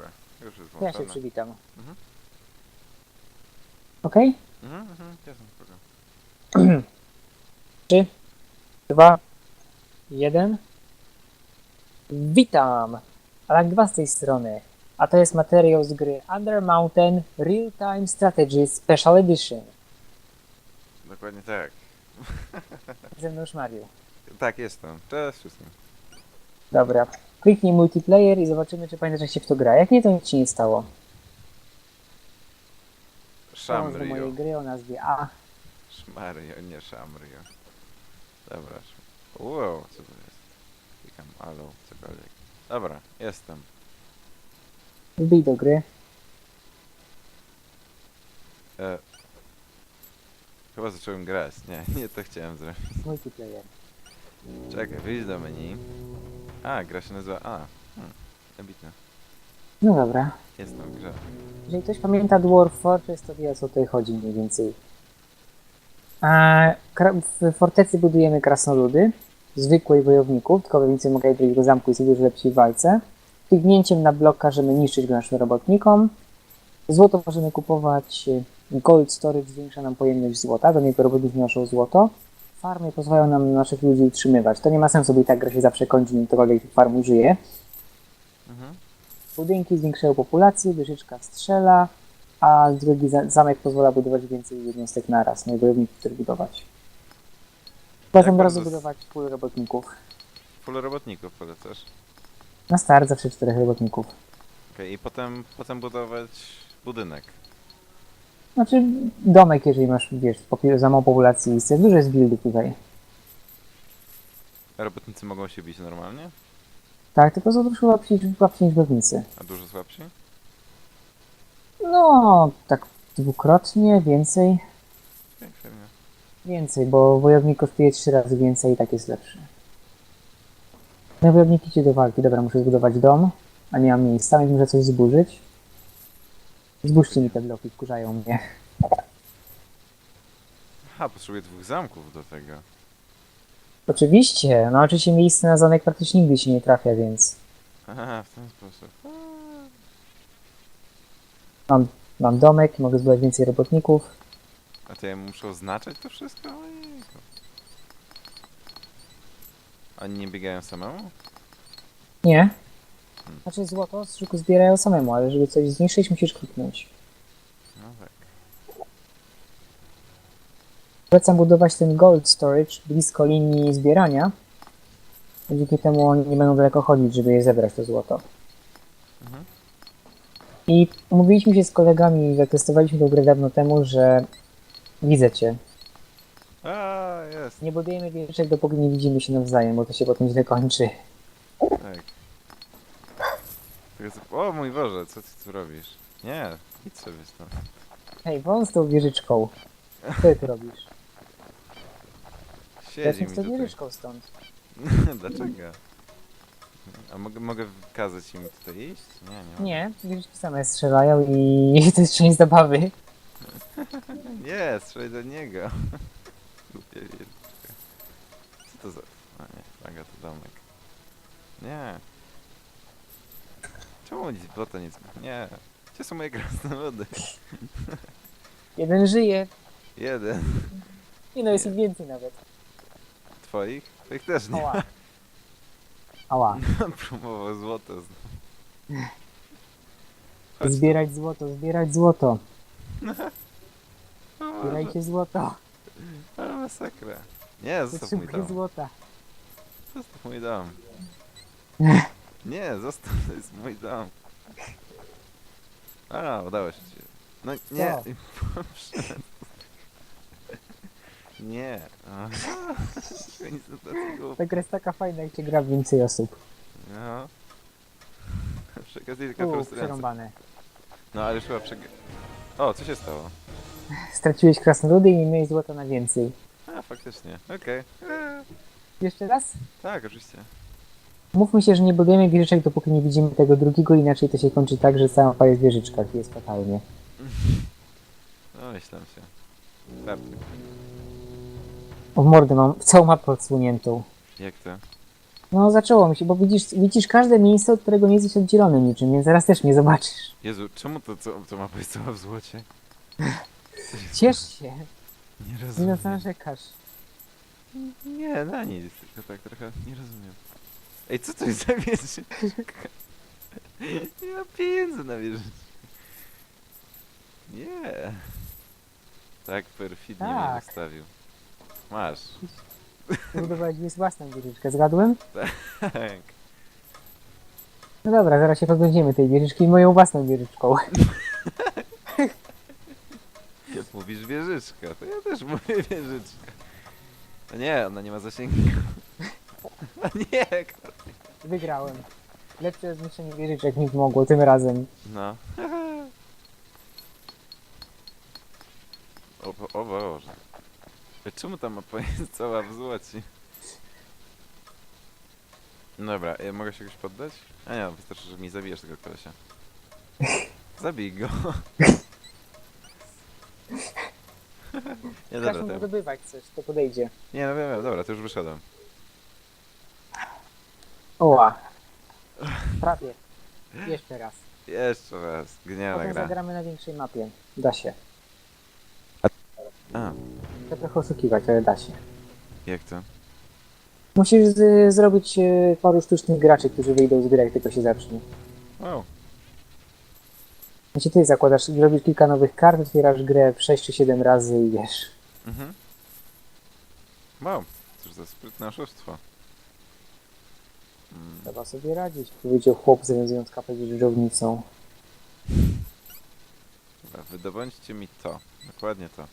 Dobra, już jest To ja się włączone. przywitam. Mhm. Okej? Mhm, mhm, jasne, spoko. Trzy, dwa, jeden. Witam! Alan 2 z tej strony. A to jest materiał z gry Under Mountain Real Time Strategy Special Edition. Dokładnie tak. Ze mną już Mario. Tak, jestem. Cześć wszystkim. Dobra. Kliknij multiplayer i zobaczymy, czy pamiętasz, jak się w to gra. Jak nie, to nic ci nie stało. Dołącz do mojej gry o nazwie A. Szmario, nie Shamrio. Dobra. Wow, co to jest? Klikam allo, cokolwiek. Dobra, jestem. Wbij do gry. E... Chyba zacząłem grać. Nie, nie to chciałem zrobić. Multiplayer. Czekaj, wyjdź do menu. A, gra się nazywa A. Hmm, ambitne. No dobra. Jestem w grze. Jeżeli ktoś pamięta Dwarf Fortress, to wie o co tutaj chodzi mniej więcej. A, w fortecy budujemy krasnoludy, zwykłych wojowników, tylko więcej mogę do zamku jest dużo lepsi w walce. Kliknięciem na blok każemy niszczyć go naszym robotnikom. Złoto możemy kupować. y, Gold Storage zwiększa nam pojemność złota, do niego robotnicy noszą złoto. Farmy pozwalają nam naszych ludzi utrzymywać. To nie ma sensu, bo i tak gra się zawsze kończy, nim ktokolwiek tych farm użyje. Mhm. Budynki zwiększają populację, wieżyczka strzela, a z drugi za- zamek pozwala budować więcej jednostek naraz, no i wojowników też budować. Potem od razu bardzo budować pól robotników. Full robotników polecasz. Na start zawsze czterech robotników. Okej, i potem, potem budować budynek. Znaczy domek, jeżeli masz, wiesz, za małą populację i jest dużo jest buildów tutaj. A robotnicy mogą się bić normalnie? Tak, tylko są troszkę łatwiej, łatwiej niż wojownicy. A dużo słabsi? No, tak dwukrotnie, więcej. Okej. Więcej, bo wojownik kosztuje trzy razy więcej i tak jest lepszy. No wojownik idzie do walki. Dobra, muszę zbudować dom, a nie mam miejsca, więc muszę coś zburzyć. Zbóżcie mi te bloki, wkurzają mnie. Aha, potrzebuję dwóch zamków do tego. Oczywiście, no oczywiście miejsce na zamek praktycznie nigdy się nie trafia, więc Aha, w ten sposób. mam domek, mogę zbudować więcej robotników. A to ja muszę oznaczać to wszystko? Ojejku. Oni nie biegają samemu? Nie. Znaczy złoto zbierają samemu, ale żeby coś zniszczyć, musisz kliknąć. No tak. Polecam budować ten gold storage blisko linii zbierania. Dzięki temu oni nie będą daleko chodzić, żeby je zebrać to złoto. Mhm. I umówiliśmy się z kolegami, jak testowaliśmy tę grę dawno temu, że widzę cię. A, jest. Nie budujemy wieżyczek, dopóki nie widzimy się nawzajem, bo to się potem źle kończy. Tak. Tylko co- O mój Boże, co ty tu robisz? Nie, idź sobie stąd. Hej, wąs z tą wieżyczką. Co ty tu robisz? Siedzi mi z tą tutaj. wieżyczką stąd. Dlaczego? A mogę, mogę kazać im tutaj iść? Nie, nie. mogę. Nie, wieżyczki same strzelają i to jest część zabawy. Nie, strzelaj do niego. Głupia wielka. Co to za... A nie, flaga to domek. Nie. Czemu nic bota nic... Nie. Gdzie są moje krasnoludy? Jeden żyje. Jeden. I no jest ich więcej nawet. Twoich? Twoich też nie. Ała. Ała. Próbował złoto znowu. Chodź. Zbierać złoto, zbierać złoto. Zbierajcie złoto. Ale masakra. Nie, zostaw mój Potrzebuję dom. złota. Zostaw mój dom. Nie, zostaw, to jest mój dom. A, udało się ci. No nie. Co? Nie. A, Nic. Ta gra jest taka fajna, jak się gra więcej osób. No. Przy okazji przerąbane. No ale już chyba przeg... O, co się stało? Straciłeś krasnoludy i miałeś złota na więcej. A, faktycznie. Okej. Eee, Jeszcze raz? Tak, oczywiście. Mówmy się, że nie budujemy wieżyczek, dopóki nie widzimy tego drugiego, inaczej to się kończy tak, że cała mapa jest w wieżyczkach jest fatalnie. No, myślałem się. Pewnie. O mordę mam całą mapę odsłoniętą. Jak to? No zaczęło mi się, bo widzisz, widzisz każde miejsce, od którego nie jesteś oddzielony niczym, więc zaraz też mnie zobaczysz. Jezu, czemu to, co, to ma być całe w złocie? Ciesz się, Nie nie rozumiem. na co narzekasz. Nie, na nic, tylko tak trochę nie rozumiem. Ej, co to jest za wieżyczka? Nie ma pieniędzy na wieżyczkę. Nie. Tak perfidnie mnie Tak. Masz. Zbudowałeś mi własną wieżyczkę, zgadłem? Tak. No dobra, zaraz się pozbędziemy tej wieżyczki moją własną wieżyczką. Mówisz wieżyczka, to ja też mówię wieżyczka. A nie, ona nie ma zasięgu. Nie, Wygrałem. Lepsze zniszczenie wieżyczek niż mogło tym razem. No. O, Bo- o Boże. Czemu ta mapa jest cała w złoci? Dobra, ja mogę się jakoś poddać? A nie, wystarczy, że mi zabijesz tego kolesia. Zabij go. nie, Każ dobra, mu to... wydobywać coś, to podejdzie. Nie, no wiem, wiem, dobra, to już wyszedłem. Oła. Prawie. Jeszcze raz. Jeszcze raz, genialna Potem gra. zagramy na większej mapie. Da się. A, To trochę oszukiwać, ale da się. jak to? Musisz z, zrobić e, paru sztucznych graczy, którzy wyjdą z gry, jak tylko się zacznie. Wow. Znaczy ty zakładasz, robisz kilka nowych kart, otwierasz grę 6 czy 7 razy i wiesz. Mhm. Wow, cóż za sprytne oszustwo. Trzeba sobie radzić, powiedział chłop zawiązując kapę dzierżownicą. Dobra, wydobądźcie mi to. Dokładnie to.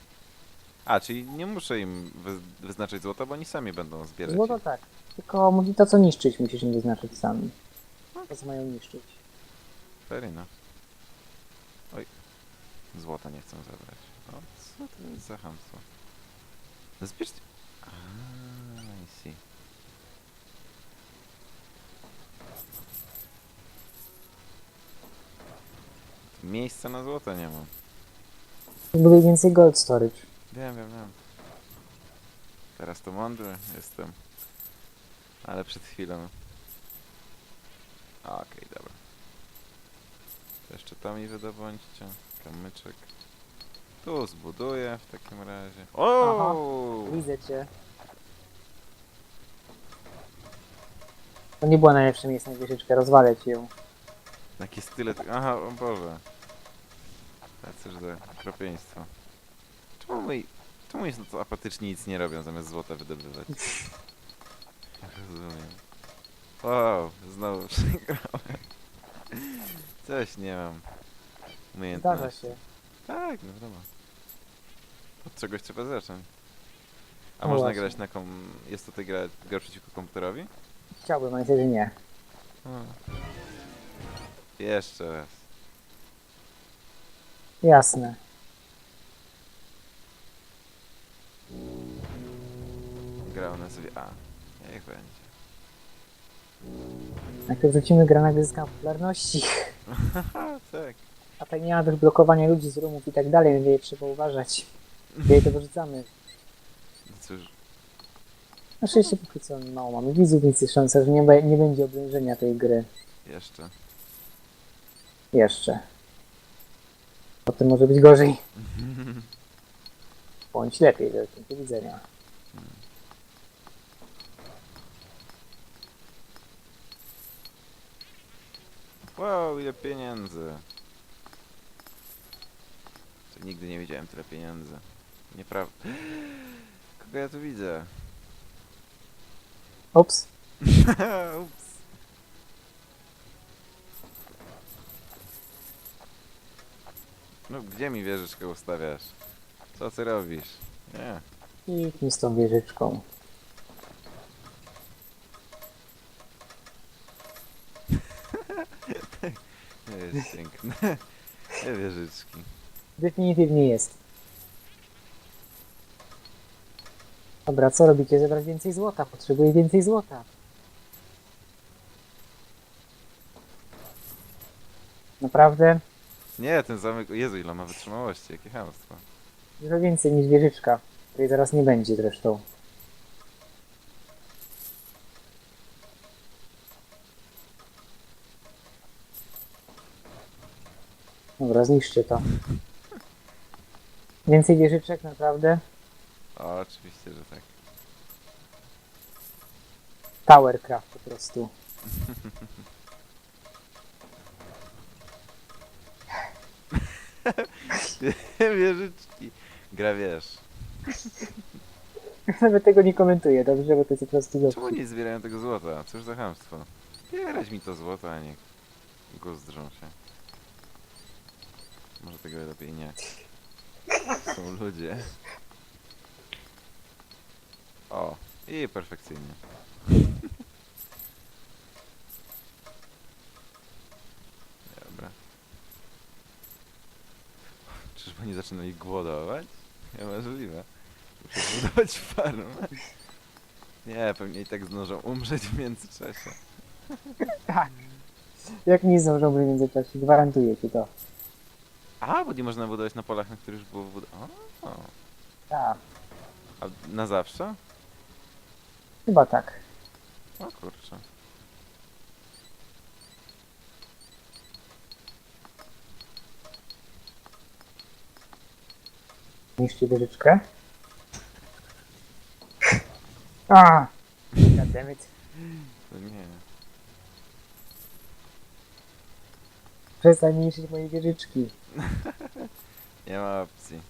A, czyli nie muszę im wy wyznaczyć złota, bo oni sami będą zbierać. Złoto tak. Tylko musi to co niszczyć, musisz im wyznaczyć sami. To co mają niszczyć. Fair enough. Oj. Złota nie chcę zabrać. O, co to jest za chamstwo? No zbierzcie... Aaa, I see. Tu Miejsca na złoto nie mam. Były więcej gold storage. Wiem, wiem, wiem. Teraz to mądry jestem. Ale przed chwilą. Okej, dobra. To jeszcze to mi wydobądźcie. Kamyczek. Tu zbuduję w takim razie. O! Widzę cię. To nie było najlepsze miejsce na wieżyczkę, rozwalę ci ją. Jakie style. Aha, o Boże. Tacyż za okropieństwo. Czemu moi... Czemu jest no to apatyczni nic nie robią zamiast złota wydobywać? Rozumiem. Wow, znowu przegrałem. Coś nie mam. Umiejętności. Zdarza się. Tak, no wiadomo. Od czegoś trzeba zacząć. A No można właśnie. grać na kom... Jest tutaj gra, gra przeciwko komputerowi? Chciałbym, ale niestety nie. O. Jeszcze raz. Jasne. Grał na sobie A. Niech będzie. Jak to wrzucimy, gra nagle zyska popularności. Tak. A tak nie ma też blokowania ludzi z rumów i tak dalej, więc jej trzeba uważać. Jej to wyrzucamy. No cóż, Na szczęście póki co mało mamy widzów, więc jest szansa, że nie, be- nie będzie oblężenia tej gry. jeszcze. Jeszcze. Potem może być gorzej. Bądź lepiej, wielkim. Do widzenia. Wow, ile pieniędzy. Co, nigdy nie widziałem tyle pieniędzy. Nieprawda. Kogo ja tu widzę? Ops. Ups. No, gdzie mi wieżyczkę ustawiasz? Co ty robisz? Nie. I mi z tą wieżyczką. Jest piękne. Nie wieżyczki. Definitywnie jest. Dobra, co robicie? Zebrać więcej złota. Potrzebuję więcej złota. Naprawdę? Nie, ten zamek... Jezu, ile ma wytrzymałości, jakie hamstwo. Dużo więcej niż wieżyczka, której zaraz nie będzie zresztą. Dobra, zniszczcie to. Więcej wieżyczek, naprawdę? O, oczywiście, że tak. Towercraft po prostu. Wieżyczki. Gra wiesz. Nawet tego nie komentuję, dobrze, bo to jest po prostu Czemu dobrze. nie zbierają tego złota? Cóż za chamstwo. Zbierać mi to złoto, a nie guzdrzą się. Może tego lepiej nie. Są ludzie. O, i perfekcyjnie. Dobra. Czyżby oni zaczynali głodować? Niemożliwe. Muszę budować farmę. Nie, pewnie i tak zdążą umrzeć w międzyczasie. Tak. Jak nie zdążą w międzyczasie, gwarantuję ci to. A, bo nie można budować na polach, na których już było budowane. Tak, A na zawsze? chyba tak. O kurczę. Niszczy wieżyczkę. A! Goddammit. To nie. Przestań niszczyć moje wieżyczki. Nie ma opcji.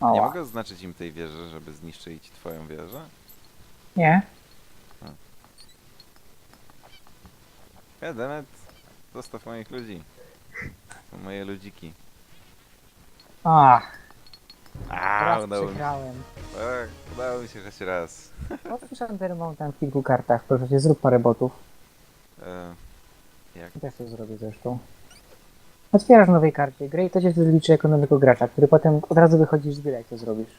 Nie mogę oznaczyć im tej wieży, żeby zniszczyć twoją wieżę? Nie? Edemet, zostaw moich ludzi. To moje ludziki. A, A, udało mi się. przegrałem. Tak, udało mi się choć raz. Otwórz Undermount tam w kilku kartach, proszę cię, zrób parę botów. E, jak? Też to zrobię zresztą. Otwierasz nowej karcie gry i to cię wtedy liczy jako nowego gracza, który potem od razu wychodzisz z gry, jak to zrobisz.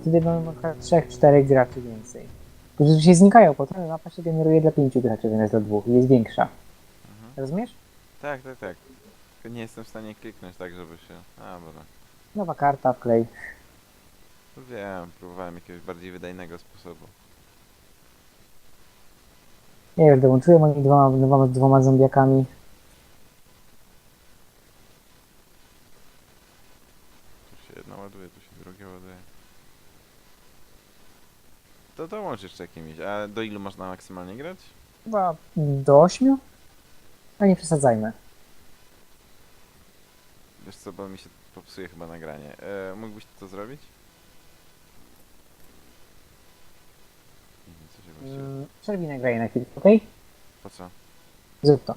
Wtedy mamy trzech, czterech graczy więcej. Którzy się znikają potem, mapa się generuje dla pięciu graczy zamiast dla dwóch i jest większa. Mhm. Rozumiesz? Tak, tak, tak. Tylko nie jestem w stanie kliknąć tak, żeby się... A, dobra. Nowa karta, wklej. Wiem, próbowałem jakiegoś bardziej wydajnego sposobu. Ja już dołączyłem moimi dwoma, dwoma, dwoma zombiakami. Tu się jedno ładuje, tu się drugie ładuje. To dołącz jeszcze jakimiś. A do ilu można maksymalnie grać? Chyba do ośmiu? Ale nie przesadzajmy. Wiesz co, bo mi się popsuje chyba nagranie. E, mógłbyś to zrobić? Nie wiem, co się właściwie... Mm, Przerwij nagranie na chwilę, okej? Po co? Zrób to.